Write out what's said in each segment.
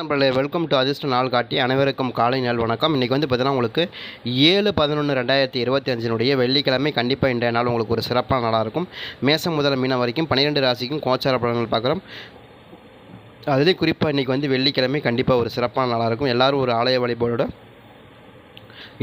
நண்பர்களே welcome to அதிர்ஷ்ட நாள் காட்டி அனைவருக்கும் காலை நாள் வணக்கம். இன்றைக்கி வந்து பார்த்தீங்கன்னா உங்களுக்கு ஏழு பதினொன்று ரெண்டாயிரத்தி இருபத்தி அஞ்சினுடைய வெள்ளிக்கிழமை கண்டிப்பாக இன்றைய நாள் உங்களுக்கு ஒரு சிறப்பான நாளாக இருக்கும். மேசம் முதல் மீனம் வரைக்கும் பன்னிரெண்டு ராசிக்கும் கோச்சார பலன்கள் பார்க்குறோம். அதிலே குறிப்பாக இன்றைக்கி வந்து வெள்ளிக்கிழமை கண்டிப்பாக ஒரு சிறப்பான நாளாக இருக்கும். எல்லோரும் ஒரு ஆலய வழிபாடோட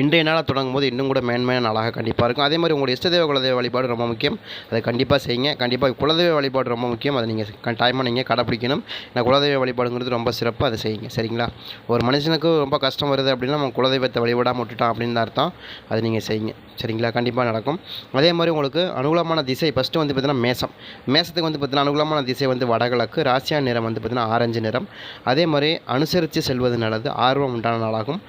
இன்றைய நாளாக தொடங்கும் போது இன்னும் கூட மேன்மையான நாளாக கண்டிப்பாக இருக்கும். அதே மாதிரி உங்களுடைய இஷ்டதேவ குலதெய்வ வழிபாடு ரொம்ப முக்கியம். அதை கண்டிப்பாக செய்யுங்க. கண்டிப்பாக குலதெய்வ வழிபாடு ரொம்ப முக்கியம். அதை நீங்கள் கட்டாயமாக நீங்கள் கடைப்பிடிக்கணும். ஏன்னா குலதெய்வ வழிபாடுங்கிறது ரொம்ப சிறப்பாக அதை செய்யுங்க. சரிங்களா? ஒரு மனுஷனுக்கு ரொம்ப கஷ்டம் வருது அப்படின்னா நம்ம குலதெய்வத்தை வழிபடாமல் விட்டுட்டான் அப்படின்னு அர்த்தம். அதை நீங்கள் செய்யுங்க. சரிங்களா? கண்டிப்பாக நடக்கும். அதே மாதிரி உங்களுக்கு அனுகூலமான திசை ஃபஸ்ட்டு வந்து பார்த்திங்கன்னா மேசம். மேசத்துக்கு வந்து பார்த்திங்கன்னா அனுகூலமான திசை வந்து வடகிழக்கு. ராசியா நிறம் வந்து பார்த்திங்கன்னா ஆரஞ்சு நிறம். அதே மாதிரி அனுசரித்து செல்வது நல்லது. ஆர்வம் உண்டான நாளாகும்.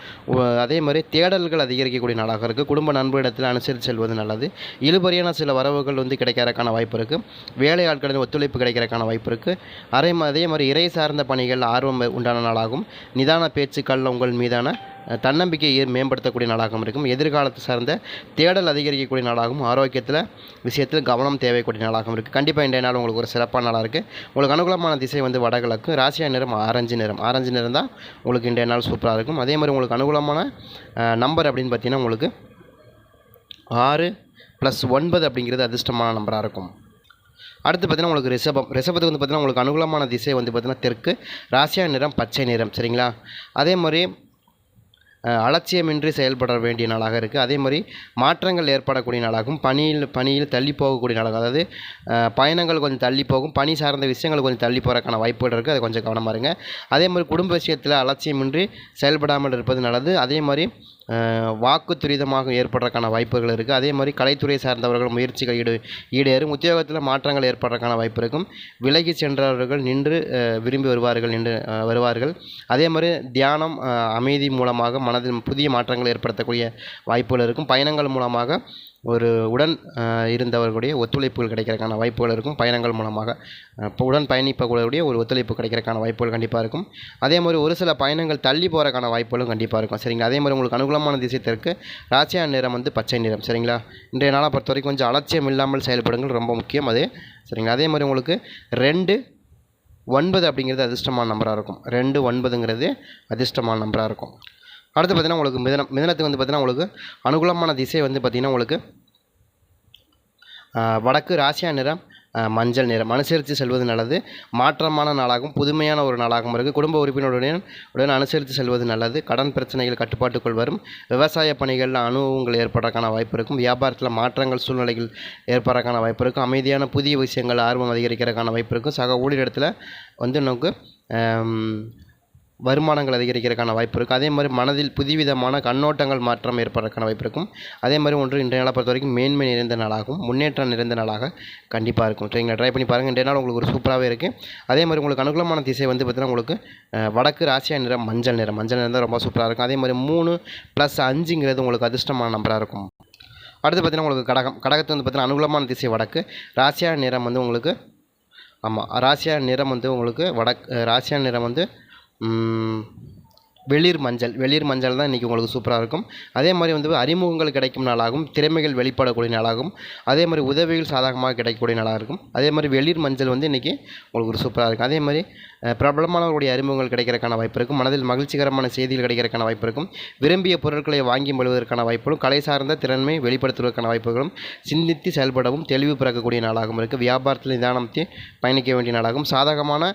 அதே மாதிரி தேடல்கள் அதிகரிக்கக்கூடிய நாளாக இருக்குது குடும்ப நண்பரிடத்தில் அனுசரித்து செல்வது நல்லது. இழுபறியான சில வரவுகள் வந்து கிடைக்கிறதுக்கான வாய்ப்பு இருக்குது வேலை ஆட்களின் ஒத்துழைப்பு கிடைக்கிறதுக்கான வாய்ப்பு இருக்குது அதே அதே மாதிரி இறை சார்ந்த பணிகள் ஆர்வம் உண்டான நாளாகும். நிதான பேச்சுக்கள் உங்கள் மீதான தன்னம்பிக்கையை மேம்படுத்தக்கூடிய நாளாகவும் இருக்கும். எதிர்காலத்தை சார்ந்த தேடல் அதிகரிக்கக்கூடிய நாளாகவும் ஆரோக்கியத்தில் விஷயத்தில் கவனம் தேவைக்கூடிய நாளாகவும் இருக்குது கண்டிப்பாக இன்றைய நாள் உங்களுக்கு ஒரு சிறப்பான நாளாக இருக்குது உங்களுக்கு அனுகூலமான திசை வந்து வடகிழக்கு ராசியா நிறம் ஆரஞ்சு நிறம். ஆரஞ்சு நிறம் தான் உங்களுக்கு இன்றைய நாள் சூப்பராக இருக்கும். அதே மாதிரி உங்களுக்கு அனுகூலமான நம்பர் அப்படின்னு பார்த்தீங்கன்னா உங்களுக்கு ஆறு ப்ளஸ் ஒன்பது அப்படிங்கிறது அதிர்ஷ்டமான நம்பராக இருக்கும். அடுத்து பார்த்தீங்கன்னா உங்களுக்கு ரிஷபம். ரிஷபத்துக்கு வந்து பார்த்தீங்கன்னா உங்களுக்கு அனுகூலமான திசை வந்து பார்த்தீங்கன்னா தெற்கு. ராசியா நிறம் பச்சை நிறம். சரிங்களா? அதே மாதிரி அலட்சியமின்றி செயல்பட வேண்டிய நாளாக இருக்குது அதே மாதிரி மாற்றங்கள் ஏற்படக்கூடிய நாளாகும். பணியில் பணியில் தள்ளி போகக்கூடிய நாளாகும். அதாவது பயணங்கள் கொஞ்சம் தள்ளி போகும். பணி சார்ந்த விஷயங்கள் கொஞ்சம் தள்ளி போகிறக்கான வாய்ப்புகள் இருக்குது அது கொஞ்சம் கவனமாக இருங்க. அதே மாதிரி குடும்ப விஷயத்தில் அலட்சியமின்றி செயல்படாமல் இருப்பது நல்லது. அதே மாதிரி வாக்கு துரிதமாக ஏற்படுறதுக்கான வாய்ப்புகள் இருக்குது அதே மாதிரி கலைத்துறை சார்ந்தவர்கள் முயற்சிகள் ஈடு ஈடேறும். உத்தியோகத்தில் மாற்றங்கள் ஏற்படுறதுக்கான வாய்ப்பு இருக்கும். விலகி சென்றவர்கள் நின்று விரும்பி வருவார்கள் நின்று வருவார்கள். அதே மாதிரி தியானம் அமைதி மூலமாக மன மனதில் புதிய மாற்றங்கள் ஏற்படுத்தக்கூடிய வாய்ப்புகள் இருக்கும். பயணங்கள் மூலமாக ஒரு உடன் இருந்தவர்களுடைய ஒத்துழைப்புகள் கிடைக்கிறதுக்கான வாய்ப்புகள் இருக்கும். பயணங்கள் மூலமாக இப்போ உடன் பயணிப்பக்கூடிய ஒரு ஒத்துழைப்பு கிடைக்கிறதுக்கான வாய்ப்புகள் கண்டிப்பாக இருக்கும். அதே மாதிரி ஒரு சில பயணங்கள் தள்ளி போகிறக்கான வாய்ப்புகளும் கண்டிப்பாக இருக்கும். சரிங்களா? அதே மாதிரி உங்களுக்கு அனுகூலமான திசை தெற்கு ராசியா நிறம் வந்து பச்சை நிறம். சரிங்களா? இன்றைய நாளை பொறுத்த வரைக்கும் கொஞ்சம் அலட்சியம் இல்லாமல் செயல்படுங்கள். ரொம்ப முக்கியம் அது. சரிங்களா? அதே மாதிரி உங்களுக்கு ரெண்டு ஒன்பது அப்படிங்கிறது அதிர்ஷ்டமான நம்பராக இருக்கும். ரெண்டு ஒன்பதுங்கிறது அதிர்ஷ்டமான நம்பராக இருக்கும். அடுத்து பார்த்தீங்கன்னா உங்களுக்கு மிதனம் மிதனத்துக்கு வந்து பார்த்தீங்கன்னா உங்களுக்கு அனுகூலமான திசை வந்து பார்த்திங்கன்னா உங்களுக்கு வடக்கு ராசியா நிறம் மஞ்சள் நிறம். அனுசரித்து செல்வது நல்லது. மாற்றமான நாளாகவும் புதுமையான ஒரு நாளாகவும் இருக்குது குடும்ப உறுப்பினருடன் உடன் அனுசரித்து செல்வது நல்லது. கடன் பிரச்சனைகள் கட்டுப்பாட்டுக்குள் வரும். விவசாய பணிகளில் அனுபவங்கள் ஏற்படுறதுக்கான வாய்ப்பு இருக்கும். வியாபாரத்தில் மாற்றங்கள் சூழ்நிலைகள் ஏற்படுறதுக்கான வாய்ப்பு இருக்கும். அமைதியான புதிய விஷயங்கள் ஆர்வம் அதிகரிக்கிறதுக்கான வாய்ப்பு இருக்கும். சக ஊழியரிடத்தில் வந்து நமக்கு வருமானங்கள் அதிகரிக்கிறதுக்கான வாய்ப்பு இருக்குது அதே மாதிரி மனதில் புதுவிதமான கண்ணோட்டங்கள் மாற்றம் ஏற்படுறதுக்கான வாய்ப்பு இருக்கும். அதே மாதிரி ஒன்று இன்றைய நாளை பொறுத்த வரைக்கும் மேன்மை நிறைந்த நாளாகும் முன்னேற்றம் நிறைந்த நாளாக கண்டிப்பாக இருக்கும். சரிங்களா ட்ரை பண்ணி பாருங்கள் இன்றைய நாள் உங்களுக்கு ஒரு சூப்பராகவே இருக்குது அதே மாதிரி உங்களுக்கு அனுகூலமான திசை வந்து பார்த்தீங்கன்னா உங்களுக்கு வடக்கு ராசியா நிறம் மஞ்சள் நிறம். மஞ்சள் நிறம் தான் ரொம்ப சூப்பராக இருக்கும். அதே மாதிரி மூணு ப்ளஸ் அஞ்சுங்கிறது உங்களுக்கு அதிர்ஷ்டமான நம்பராக இருக்கும். அடுத்து பார்த்தீங்கன்னா உங்களுக்கு கடகம். கடகத்து வந்து பார்த்தீங்கன்னா அனுகூலமான திசை வடக்கு. ராசியா நிறம் வந்து உங்களுக்கு ஆமாம் ராசியா நிறம் வந்து உங்களுக்கு வடக் ராசியா நிறம் வந்து வெளிர் மஞ்சள். வெளிர் மஞ்சள் தான் இன்றைக்கி உங்களுக்கு சூப்பராக இருக்கும். அதே மாதிரி வந்து அறிமுகங்கள் கிடைக்கும் நாளாகும். திறமைகள் வெளிப்படக்கூடிய நாளாகும். அதே மாதிரி உதவிகள் சாதகமாக கிடைக்கக்கூடிய நாளாக இருக்கும். அதே மாதிரி வெளிர் மஞ்சள் வந்து இன்றைக்கி உங்களுக்கு ஒரு சூப்பராக இருக்கும். அதே மாதிரி பிரபலமானவருடைய அறிமுகங்கள் கிடைக்கிறதுக்கான வாய்ப்பு இருக்கும். மனதில் மகிழ்ச்சிகரமான செய்திகள் கிடைக்கிறதுக்கான வாய்ப்பு இருக்கும். விரும்பிய பொருட்களை வாங்கி மொழுவதற்கான வாய்ப்புகளும் கலை சார்ந்த திறன்மை வெளிப்படுத்துவதற்கான வாய்ப்புகளும் சிந்தித்து செயல்படவும் தெளிவு பிறக்கக்கூடிய நாளாகவும் இருக்குது வியாபாரத்தில் நிதானத்தை பயணிக்க வேண்டிய நாளாகும் சாதகமான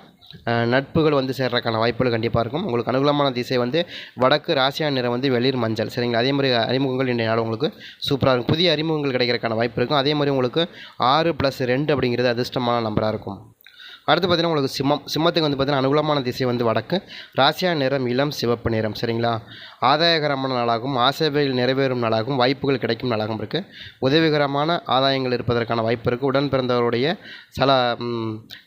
நட்புகள் வந்து சேர்றதுக்கான வாய்ப்புகள் கண்டிப்பாக இருக்கும். உங்களுக்கு அனுகூலமான திசை வந்து வடக்கு ராசியா நிறம் வந்து வெளிர் மஞ்சள். சரிங்களா? அதே மாதிரி அறிமுகங்கள் இன்றைய நாள் உங்களுக்கு சூப்பராக இருக்கும். புதிய அறிமுகங்கள் கிடைக்கிறதுக்கான வாய்ப்பு இருக்கும். அதே மாதிரி உங்களுக்கு ஆறு ப்ளஸ் ரெண்டு அப்படிங்கிறது அதிர்ஷ்டமான நம்பராக இருக்கும். அடுத்து பார்த்தீங்கன்னா உங்களுக்கு சிம்மம் சிம்மத்துக்கு வந்து பார்த்தீங்கன்னா அனுகூலமான திசை வந்து வடக்கு. ராசியா நிறம் இளம் சிவப்பு நிறம். சரிங்களா? ஆதாயகரமான நாளாகவும் ஆசைகள் நிறைவேறும் நாளாகவும் வாய்ப்புகள் கிடைக்கும் நாளாகவும் இருக்குது உதவிகரமான ஆதாயங்கள் இருப்பதற்கான வாய்ப்பு இருக்குது உடன் பிறந்தவருடைய சில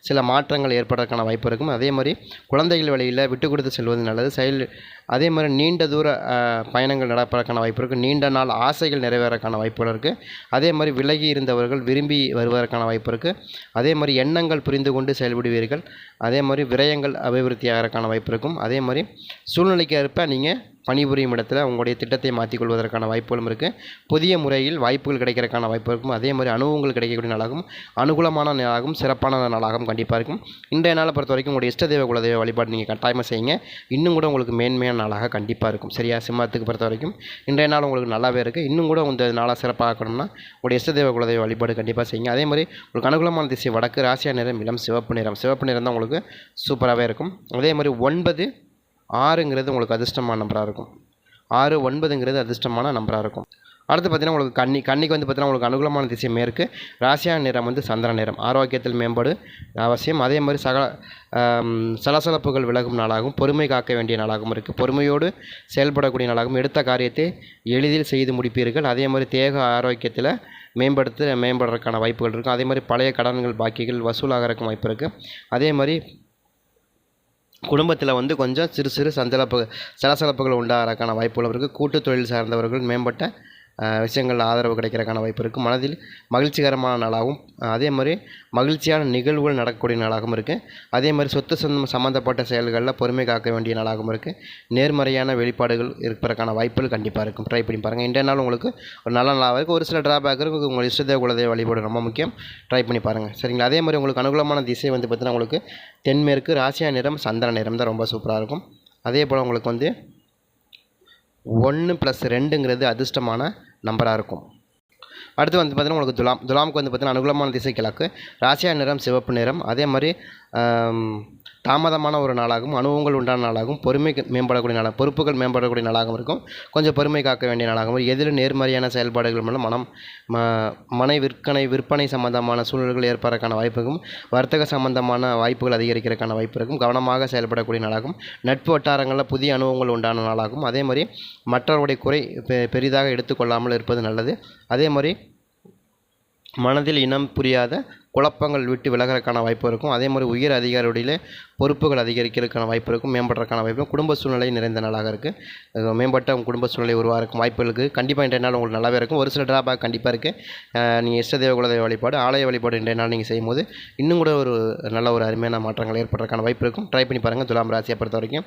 சில மாற்றங்கள் ஏற்படுறதுக்கான வாய்ப்பு இருக்கும். அதே மாதிரி குழந்தைகள் வழியில் விட்டு கொடுத்து செல்வது நல்லது. செயல் அதே மாதிரி நீண்ட தூர பயணங்கள் நடப்பதற்கான வாய்ப்பு இருக்குது நீண்ட நாள் ஆசைகள் நிறைவேறக்கான வாய்ப்புகள் இருக்குது அதே மாதிரி விலகி இருந்தவர்கள் விரும்பி வருவதற்கான வாய்ப்பு இருக்குது அதே மாதிரி எண்ணங்கள் புரிந்து கொண்டு செயல்படுவீர்கள். அதே மாதிரி விரயங்கள் அபிவிருத்தி ஆகிறதுக்கான வாய்ப்பு இருக்கும். அதே மாதிரி சூழ்நிலைக்கு ஏற்ப நீங்கள் பணிபுரியும் இடத்துல உங்களுடைய திட்டத்தை மாற்றிக்கொள்வதற்கான வாய்ப்புகளும் இருக்குது புதிய முறையில் வாய்ப்புகள் கிடைக்கிறதுக்கான வாய்ப்பு இருக்கும். அதே மாதிரி அனுபவங்கள் கிடைக்கக்கூடிய நாளாகவும் அனுகூலமான நாளாகவும் சிறப்பான நாளாகவும் கண்டிப்பாக இருக்கும். இன்றைய நாளை பொறுத்த வரைக்கும் உங்களுடைய இஷ்ட தெய்வ குலதெய்வ வழிபாடு நீங்கள் கட்டாயமாக செய்யுங்க. இன்னும் கூட உங்களுக்கு மேன்மையான நாளாக கண்டிப்பாக இருக்கும். சரியா? சிம்மத்துக்கு பொறுத்த வரைக்கும் இன்றைய நாள் உங்களுக்கு நல்லாவே இருக்குது இன்னும் கூட இந்த நாளாக சிறப்பாக இருக்கணும்னா உங்களுடைய இஷ்ட தெய்வ குலதெய்வ வழிபாடு கண்டிப்பாக செய்யுங்க. அதே மாதிரி உங்களுக்கு அனுகூலமான திசை வடக்கு ராசியா நிறம் இளம் சிவப்பு நிறம். சிவப்பு நிறம் தான் உங்களுக்கு சூப்பராகவே இருக்கும். அதே மாதிரி ஒன்பது ஆறுங்கிறது உங்களுக்கு அதிர்ஷ்டமான நம்பராக இருக்கும். ஆறு ஒன்பதுங்கிறது அதிர்ஷ்டமான நம்பராக இருக்கும். அடுத்து பார்த்தீங்கன்னா உங்களுக்கு கண்ணி கண்ணிக்கு வந்து பார்த்தீங்கன்னா உங்களுக்கு அனுகூலமான திசை மேற்கு. ராசியான நிறம் வந்து சந்திர நிறம். ஆரோக்கியத்தில் மேம்பாடு அவசியம். அதே மாதிரி சக சலசலப்புகள் விலகும் நாளாகவும் பொறுமை காக்க வேண்டிய நாளாகவும் இருக்குது பொறுமையோடு செயல்படக்கூடிய நாளாகவும் எடுத்த காரியத்தை எளிதில் செய்து முடிப்பீர்கள். அதே மாதிரி தேக ஆரோக்கியத்தில் மேம்படுத்த மேம்படுறதுக்கான வாய்ப்புகள் இருக்கும். அதே மாதிரி பழைய கடன்கள் பாக்கிகள் வசூலாகிறதுக்கும் வாய்ப்பு இருக்குது அதே மாதிரி குடும்பத்தில் வந்து கொஞ்சம் சிறு சிறு சஞ்சலப்பு சலசலப்புகள் உண்டாகிறக்கான வாய்ப்புகளும் இருக்குது கூட்டு தொழில் சார்ந்தவர்கள் மேம்பட்ட விஷயங்கள் ஆதரவு கிடைக்கிறக்கான வாய்ப்பு இருக்குது மனதில் மகிழ்ச்சிகரமான நாளாகவும் அதே மாதிரி மகிழ்ச்சியான நிகழ்வுகள் நடக்கக்கூடிய நாளாகவும் இருக்குது அதே மாதிரி சொத்து சொந்தம் சம்மந்தப்பட்ட செயல்களில் பொறுமை காக்க வேண்டிய நாளாகவும் இருக்குது நேர்மறையான வெளிப்பாடுகள் இருப்பதற்கான வாய்ப்புகள் கண்டிப்பாக இருக்கும். ட்ரை பண்ணி பாருங்கள் இன்றைய நாள் உங்களுக்கு ஒரு நல்ல நாளாக இருக்குது ஒரு சில ட்ராபேக் இருக்குது உங்கள் இஷ்டதேவ குலதெய்வ வழிபாடு ரொம்ப முக்கியம். ட்ரை பண்ணி பாருங்கள் சரிங்களா? அதே மாதிரி உங்களுக்கு அனுகூலமான திசை வந்து பார்த்தீங்கன்னா உங்களுக்கு தென்மேற்கு ராசியா நிறம் சந்திர நிறம் தான் ரொம்ப சூப்பராக இருக்கும். அதே போல் உங்களுக்கு வந்து ஒன்று ப்ளஸ் ரெண்டுங்கிறது அதிர்ஷ்டமான நம்பராக இருக்கும். அடுத்து வந்து பார்த்தீங்கன்னா உங்களுக்கு துலாம் துலாமுக்கு வந்து பார்த்தீங்கன்னா அனுகூலமான திசை கிழக்கு ராசியா நிறம் சிவப்பு நிறம் அதே மாதிரி தாமதமான ஒரு நாளாகவும் அனுபவங்கள் உண்டான நாளாகவும் பொறுமை மேம்படக்கூடிய நாளாக பொறுப்புகள் மேம்படக்கூடிய நாளாகவும் இருக்கும். கொஞ்சம் பொறுமை காக்க வேண்டிய நாளாகவும் எதில் எதிலும் நேர்மறையான செயல்பாடுகள் மூலம் மனம் ம மனை விற்பனை விற்பனை சம்பந்தமான சூழல்கள் ஏற்படுறதுக்கான வாய்ப்புக்கும் வர்த்தக சம்பந்தமான வாய்ப்புகள் அதிகரிக்கிறதுக்கான வாய்ப்பு இருக்கும். கவனமாக செயல்படக்கூடிய நாளாகும் நட்பு வட்டாரங்களில் புதிய அனுபவங்கள் உண்டான நாளாகும் அதே மாதிரி மற்றவருடைய குறை பெ- பெரிதாக எடுத்துக்கொள்ளாமல் இருப்பது நல்லது. அதே மாதிரி மனதில் இனம் புரியாத குழப்பங்கள் விட்டு விலகிறதுக்கான வாய்ப்பு இருக்கும். அதே மாதிரி உயர் அதிகாரியுடைய பொறுப்புகள் அதிகரிக்கிறதுக்கான வாய்ப்பு இருக்கும். மேம்படுறதுக்கான வாய்ப்பு இருக்கும். குடும்ப சூழ்நிலை நிறைந்த நாளாக இருக்குது மேம்பட்ட உங்க குடும்ப சூழ்நிலை உருவாகும் வாய்ப்புகள் இருக்குது கண்டிப்பாக இன்றைய நாள் உங்களுக்கு நல்லாவே இருக்கும். ஒரு சில ட்ராபேக் கண்டிப்பாக இருக்குது நீங்கள் இஷ்ட தேவ குலதெய்வ வழிபாடு ஆலய வழிபாடு இன்றைய நாள் நீங்கள் செய்யும்போது இன்னும் கூட ஒரு நல்ல ஒரு அருமையான மாற்றங்கள் ஏற்படுறதுக்கான வாய்ப்பு இருக்கும். ட்ரை பண்ணி பாருங்கள் துலாம் ராசியை பொறுத்த வரைக்கும்.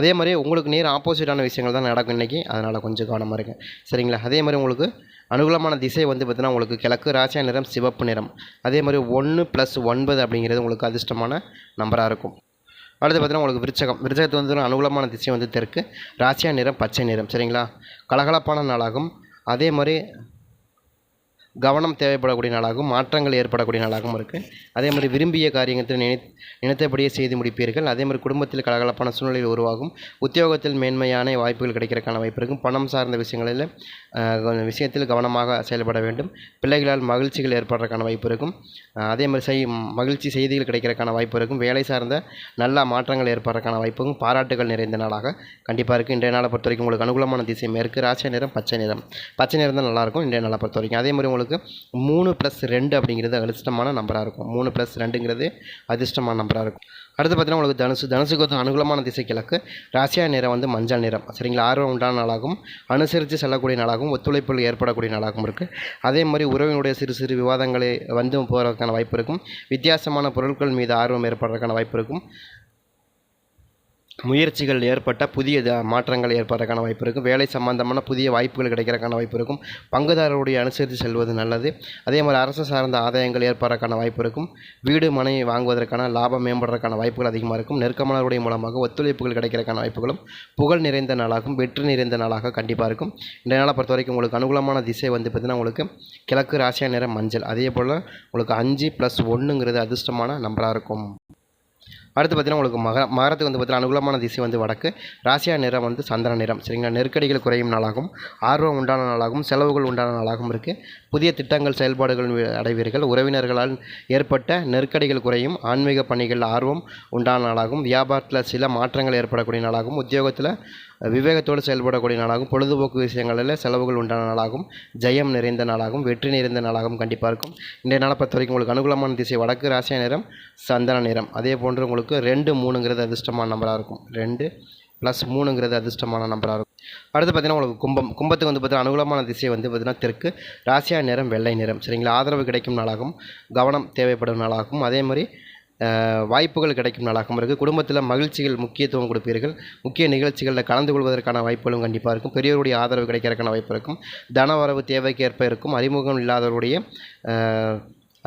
அதே மாதிரி உங்களுக்கு நேர் ஆப்போசிட்டான விஷயங்கள் தான் நடக்கும் இன்றைக்கி அதனால் கொஞ்சம் கவனமாக இருங்க. சரிங்களா? அதே மாதிரி உங்களுக்கு அனுகூலமான திசை வந்து பார்த்திங்கன்னா உங்களுக்கு கிழக்கு ராசியா நிறம் சிவப்பு நிறம். அதே மாதிரி ஒன்று ப்ளஸ் ஒன்பது அப்படிங்கிறது உங்களுக்கு அதிர்ஷ்டமான நம்பராக இருக்கும். அடுத்து பார்த்தீங்கன்னா உங்களுக்கு விருச்சகம். விருச்சகத்து வந்து அனுகூலமான திசை வந்து தெற்கு. ராசியா நிறம் பச்சை நிறம். சரிங்களா? கலகலப்பான நாளாகும். அதே மாதிரி கவனம் தேவைப்படக்கூடிய நாளாகவும் மாற்றங்கள் ஏற்படக்கூடிய நாளாகவும் இருக்குது அதே மாதிரி விரும்பிய காரியத்தில் நினை நினைத்தபடியே செய்து முடிப்பீர்கள். அதே மாதிரி குடும்பத்தில் கலகலப்பான சூழ்நிலை உருவாகும். உத்தியோகத்தில் மேன்மையான வாய்ப்புகள் கிடைக்கிறதுக்கான வாய்ப்பு இருக்கும். பணம் சார்ந்த விஷயங்களில் விஷயத்தில் கவனமாக செயல்பட வேண்டும். பிள்ளைகளால் மகிழ்ச்சிகள் ஏற்படுறதுக்கான வாய்ப்பு இருக்கும். அதே மாதிரி செய் மகிழ்ச்சி செய்திகள் கிடைக்கிறதுக்கான வாய்ப்பு இருக்கும். வேலை சார்ந்த நல்ல மாற்றங்கள் ஏற்படுறதுக்கான வாய்ப்பும் பாராட்டுகள் நிறைந்த நாளாக கண்டிப்பாக இருக்குது இன்றைய நாளை பொறுத்த வரைக்கும் உங்களுக்கு அனுகூலமான திசை மேற்கு ராசி நிறம் பச்சை நிறம். பச்சை நிறம் தான் நல்லாயிருக்கும் இன்றைய நாளை பொறுத்த வரைக்கும். அதே மாதிரி உங்களுக்கு மூணு ப்ளஸ் ரெண்டு அப்படிங்கிறது அதிர்ஷ்டமான நம்பராக இருக்கும். மூணு ப்ளஸ் ரெண்டுங்கிறது அதிர்ஷ்டமான நம்பராக இருக்கும். அடுத்து பார்த்தீங்கன்னா உங்களுக்கு தனுசு தனுசுக்கு வந்து அனுகூலமான திசை கிழக்கு. ராசியா நிறம் வந்து மஞ்சள் நிறம். சரிங்களா? ஆர்வம் உண்டான நாளாகவும் அனுசரித்து செல்லக்கூடிய நாளாகவும் ஒத்துழைப்புகள் ஏற்படக்கூடிய நாளாகவும் இருக்குது அதே மாதிரி உறவினுடைய சிறு சிறு விவாதங்களை வந்து போகிறதுக்கான வாய்ப்பு இருக்கும். வித்தியாசமான பொருட்கள் மீது ஆர்வம் ஏற்படுறதுக்கான வாய்ப்பு இருக்கும். முயற்சிகள் ஏற்பட்ட புதிய மாற்றங்கள் ஏற்படுறதுக்கான வாய்ப்பு இருக்கும் வேலை சம்பந்தமான புதிய வாய்ப்புகள் கிடைக்கிறதுக்கான வாய்ப்பு இருக்கும். பங்குதாரருடைய அனுசரித்து செல்வது நல்லது. அதே மாதிரி அரசு சார்ந்த ஆதாயங்கள் ஏற்படுறதுக்கான வாய்ப்பு இருக்கும். வீடு மனை வாங்குவதற்கான லாபம் மேம்படுறதுக்கான வாய்ப்புகள் அதிகமாக இருக்கும். நெருக்கமானவருடைய மூலமாக ஒத்துழைப்புகள் கிடைக்கிறதுக்கான வாய்ப்புகளும் புகழ் நிறைந்த நாளாகவும் வெற்றி நிறைந்த நாளாக கண்டிப்பாக இருக்கும். இந்த நாளை பொறுத்த வரைக்கும் உங்களுக்கு அனுகூலமான திசை வந்து பார்த்திங்கன்னா உங்களுக்கு கிழக்கு ராசியா நிறம் மஞ்சள். அதே போல் உங்களுக்கு அஞ்சு ப்ளஸ் ஒன்றுங்கிறது அதிர்ஷ்டமான நம்பராக இருக்கும். அடுத்து பார்த்தீங்கன்னா உங்களுக்கு மக மகரத்துக்கு வந்து பார்த்தீங்கன்னா அனுகூலமான திசை வந்து வடக்கு. ராசியா நிறம் வந்து சந்திர நிறம். சரிங்களா? நெருக்கடிகள் குறையும் நாளாகவும் ஆர்வம் உண்டான நாளாகவும் செலவுகள் உண்டான நாளாகவும் இருக்குது புதிய திட்டங்கள் செயல்பாடுகள் அடைவீர்கள். உறவினர்களால் ஏற்பட்ட நெருக்கடிகள் குறையும். ஆன்மீக பணிகள் ஆர்வம் உண்டான நாளாகவும் வியாபாரத்தில் சில மாற்றங்கள் ஏற்படக்கூடிய நாளாகவும் உத்தியோகத்தில் விவேகத்தோடு செயல்படக்கூடிய நாளாகவும் பொழுதுபோக்கு விஷயங்களில் செலவுகள் உண்டான நாளாகும். ஜெயம் நிறைந்த நாளாகவும் வெற்றி நிறைந்த நாளாகவும் கண்டிப்பாக இருக்கும். இன்றைய நாளை பொறுத்த வரைக்கும் உங்களுக்கு அனுகூலமான திசை வடக்கு ராசியா நிறம் சந்தன நிறம். அதே போன்று உங்களுக்கு ரெண்டு மூணுங்கிறது அதிர்ஷ்டமான நம்பராக இருக்கும். ரெண்டு ப்ளஸ் மூணுங்கிறது அதிர்ஷ்டமான நம்பராக இருக்கும். அடுத்து பார்த்தீங்கன்னா உங்களுக்கு கும்பம் கும்பத்துக்கு வந்து பார்த்தீங்கன்னா அனுகூலமான திசை வந்து பார்த்தீங்கன்னா தெற்கு ராசியா நிறம் வெள்ளை நிறம். சரிங்களா? ஆதரவு கிடைக்கும் நாளாகவும் கவனம் தேவைப்படும் நாளாகவும் அதே மாதிரி வாய்ப்புகள் கிடைக்கும் நாளாகவும் இருக்குது குடும்பத்தில் மகிழ்ச்சிகள் முக்கியத்துவம் கொடுப்பீர்கள். முக்கிய நிகழ்ச்சிகளில் கலந்து கொள்வதற்கான வாய்ப்புகளும் கண்டிப்பாக இருக்கும். பெரியோருடைய ஆதரவு கிடைக்கிறதுக்கான வாய்ப்பு இருக்கும். தன வரவு தேவைக்கேற்ப இருக்கும். அறிமுகம் இல்லாதவருடைய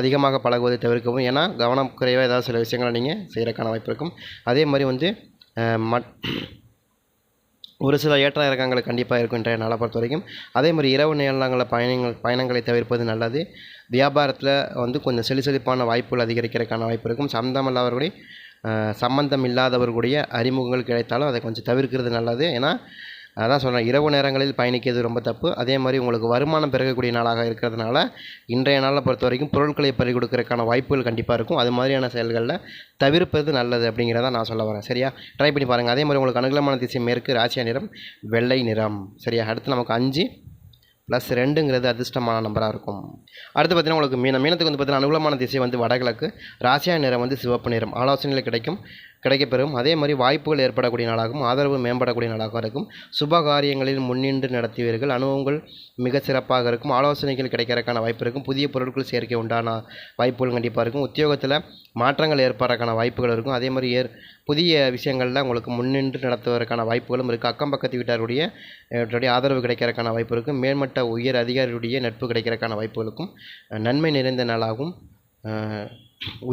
அதிகமாக பழகுவதை தவிர்க்கவும். ஏன்னா கவனம் குறைவாக ஏதாவது சில விஷயங்களை நீங்கள் செய்கிறக்கான வாய்ப்பு இருக்கும். அதே மாதிரி வந்து மட் ஒரு சில ஏற்ற இறக்கங்கள் கண்டிப்பாக இருக்கும் இன்றைய நாளை பொறுத்த வரைக்கும். அதே மாதிரி இரவு நேரங்களில் பயணங்கள் பயணங்களை தவிர்ப்பது நல்லது. வியாபாரத்தில் வந்து கொஞ்சம் செழிசெழிப்பான வாய்ப்புகள் அதிகரிக்கிறதுக்கான வாய்ப்பு இருக்கும். சம்மந்தம் இல்லாதவர்களுடைய சம்மந்தம் இல்லாதவர்களுடைய அறிமுகங்கள் கிடைத்தாலும் அதை கொஞ்சம் தவிர்க்கிறது நல்லது. ஏன்னா அதான் சொன்னேன் இரவு நேரங்களில் பயணிக்கிறது ரொம்ப தப்பு. அதே மாதிரி உங்களுக்கு வருமானம் பெருகக்கூடிய நாளாக இருக்கிறதுனால இன்றைய நாளை பொறுத்த வரைக்கும் பொருட்களை பறி கொடுக்கறதுக்கான வாய்ப்புகள் கண்டிப்பாக இருக்கும். அது மாதிரியான செயல்களில் தவிர்ப்பது நல்லது அப்படிங்கிறத நான் சொல்ல வரேன். சரியா? ட்ரை பண்ணி பாருங்கள் அதே மாதிரி உங்களுக்கு அனுகூலமான திசை மேற்கு ராசியா நிறம் வெள்ளை நிறம். சரியா? அடுத்து நமக்கு அஞ்சு ப்ளஸ் ரெண்டுங்கிறது அதிர்ஷ்டமான நம்பராக இருக்கும். அடுத்து பார்த்தீங்கன்னா உங்களுக்கு மீன மீனத்துக்கு வந்து பார்த்தீங்கன்னா அனுகூலமான திசை வந்து வடகிழக்கு. ராசியா நிறம் வந்து சிவப்பு நிறம். ஆலோசனைகள் கிடைக்கும் கிடைக்கப்பெறும். அதே மாதிரி வாய்ப்புகள் ஏற்படக்கூடிய நாளாகவும் ஆதரவு மேம்படக்கூடிய நாளாகவும் இருக்கும். சுப காரியங்களில் முன்னின்று நடத்துவீர்கள். அனுபவங்கள் மிக சிறப்பாக இருக்கும். ஆலோசனைகள் கிடைக்கிறதுக்கான வாய்ப்பு இருக்கும். புதிய பொருட்கள் சேர்க்கை உண்டான வாய்ப்புகள் கண்டிப்பாக இருக்கும். உத்தியோகத்தில் மாற்றங்கள் ஏற்படுறதுக்கான வாய்ப்புகள் இருக்கும். அதே மாதிரி ஏற் புதிய விஷயங்களில் உங்களுக்கு முன்னின்று நடத்துவதற்கான வாய்ப்புகளும் இருக்குது அக்கம் பக்கத்து வீட்டாருடைய அவருடைய ஆதரவு கிடைக்கிறதுக்கான வாய்ப்பு இருக்கும் மேல்மட்ட உயர் அதிகாரியுடைய நட்பு கிடைக்கிறதுக்கான வாய்ப்புகளுக்கும் நன்மை நிறைந்த நாளாகவும்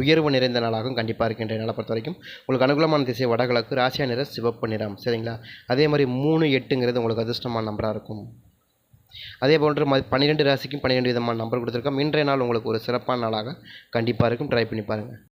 உயர்வு நிறைந்த நாளாகவும் கண்டிப்பாக இருக்கின்ற நாளை பொறுத்த வரைக்கும் உங்களுக்கு அனுகூலமான திசை வடகிழக்கு ராசியா நிற சிவப்பு நிறம். சரிங்களா? அதே மாதிரி மூணு எட்டுங்கிறது உங்களுக்கு அதிர்ஷ்டமான நம்பராக இருக்கும். அதே போன்று ம பன்னிரெண்டு ராசிக்கும் பன்னிரெண்டு விதமான நம்பர் கொடுத்துருக்கோம். இன்றைய நாள் உங்களுக்கு ஒரு சிறப்பான நாளாக கண்டிப்பாக இருக்கும். ட்ரை பண்ணி பாருங்கள்